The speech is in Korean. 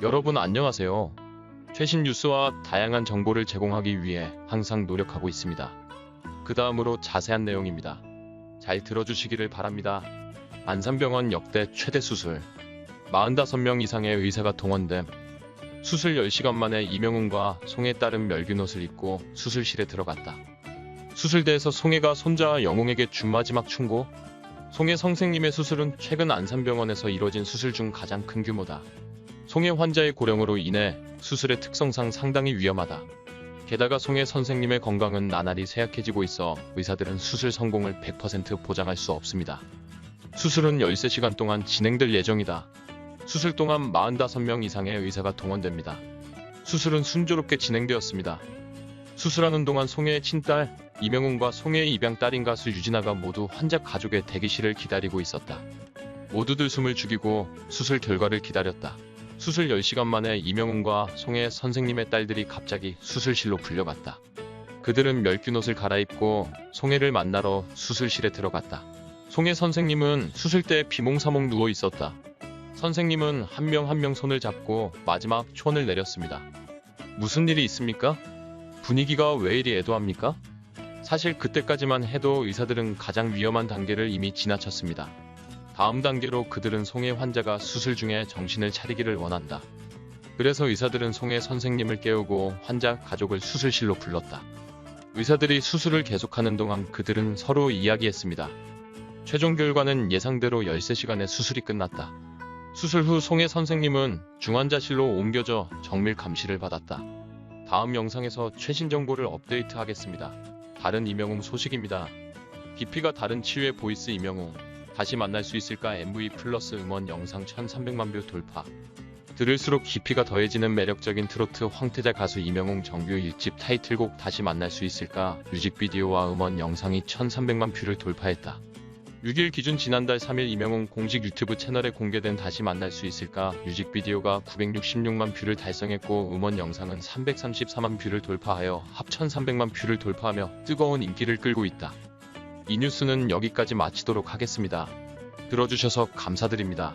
여러분 안녕하세요. 최신 뉴스와 다양한 정보를 제공하기 위해 항상 노력하고 있습니다. 그 다음으로 자세한 내용입니다. 잘 들어주시기를 바랍니다. 안산병원 역대 최대 수술 45명 이상의 의사가 동원됨 수술 10시간 만에 이명훈과 송에 따른 멸균 옷을 입고 수술실에 들어갔다. 수술대에서 송혜가 손자 영웅에게 준 마지막 충고 송혜 선생님의 수술은 최근 안산병원에서 이뤄진 수술 중 가장 큰 규모다. 송혜 환자의 고령으로 인해 수술의 특성상 상당히 위험하다. 게다가 송혜 선생님의 건강은 나날이 쇠약해지고 있어 의사들은 수술 성공을 100% 보장할 수 없습니다. 수술은 13시간 동안 진행될 예정이다. 수술 동안 45명 이상의 의사가 동원됩니다. 수술은 순조롭게 진행되었습니다. 수술하는 동안 송혜의 친딸 이명훈과 송혜의 입양 딸인 가수 유진아가 모두 환자 가족의 대기실을 기다리고 있었다. 모두들 숨을 죽이고 수술 결과를 기다렸다. 수술 10시간 만에 이명훈과 송혜 선생님의 딸들이 갑자기 수술실로 불려갔다. 그들은 멸균 옷을 갈아입고 송혜를 만나러 수술실에 들어갔다. 송혜 선생님은 수술대에 비몽사몽 누워 있었다. 선생님은 한 명 한명 손을 잡고 마지막 초원을 내렸습니다. 무슨 일이 있습니까? 분위기가 왜 이리 애도합니까? 사실 그때까지만 해도 의사들은 가장 위험한 단계를 이미 지나쳤습니다. 다음 단계로 그들은 송혜 환자가 수술 중에 정신을 차리기를 원한다. 그래서 의사들은 송혜 선생님을 깨우고 환자 가족을 수술실로 불렀다. 의사들이 수술을 계속하는 동안 그들은 서로 이야기했습니다. 최종 결과는 예상대로 13시간의 수술이 끝났다. 수술 후 송혜 선생님은 중환자실로 옮겨져 정밀 감시를 받았다. 다음 영상에서 최신 정보를 업데이트하겠습니다. 다른 이명웅 소식입니다. 깊이가 다른 치유의 보이스 이명웅 다시 만날 수 있을까 MV 플러스 응원 영상 1300만 뷰 돌파 들을수록 깊이가 더해지는 매력적인 트로트 황태자 가수 이명웅 정규 1집 타이틀곡 다시 만날 수 있을까 뮤직비디오와 음원 영상이 1300만 뷰를 돌파했다. 6일 기준 지난달 3일 이명웅 공식 유튜브 채널에 공개된 다시 만날 수 있을까 뮤직비디오가 966만 뷰를 달성했고 음원 영상은 334만 뷰를 돌파하여 합 1300만 뷰를 돌파하며 뜨거운 인기를 끌고 있다. 이 뉴스는 여기까지 마치도록 하겠습니다. 들어주셔서 감사드립니다.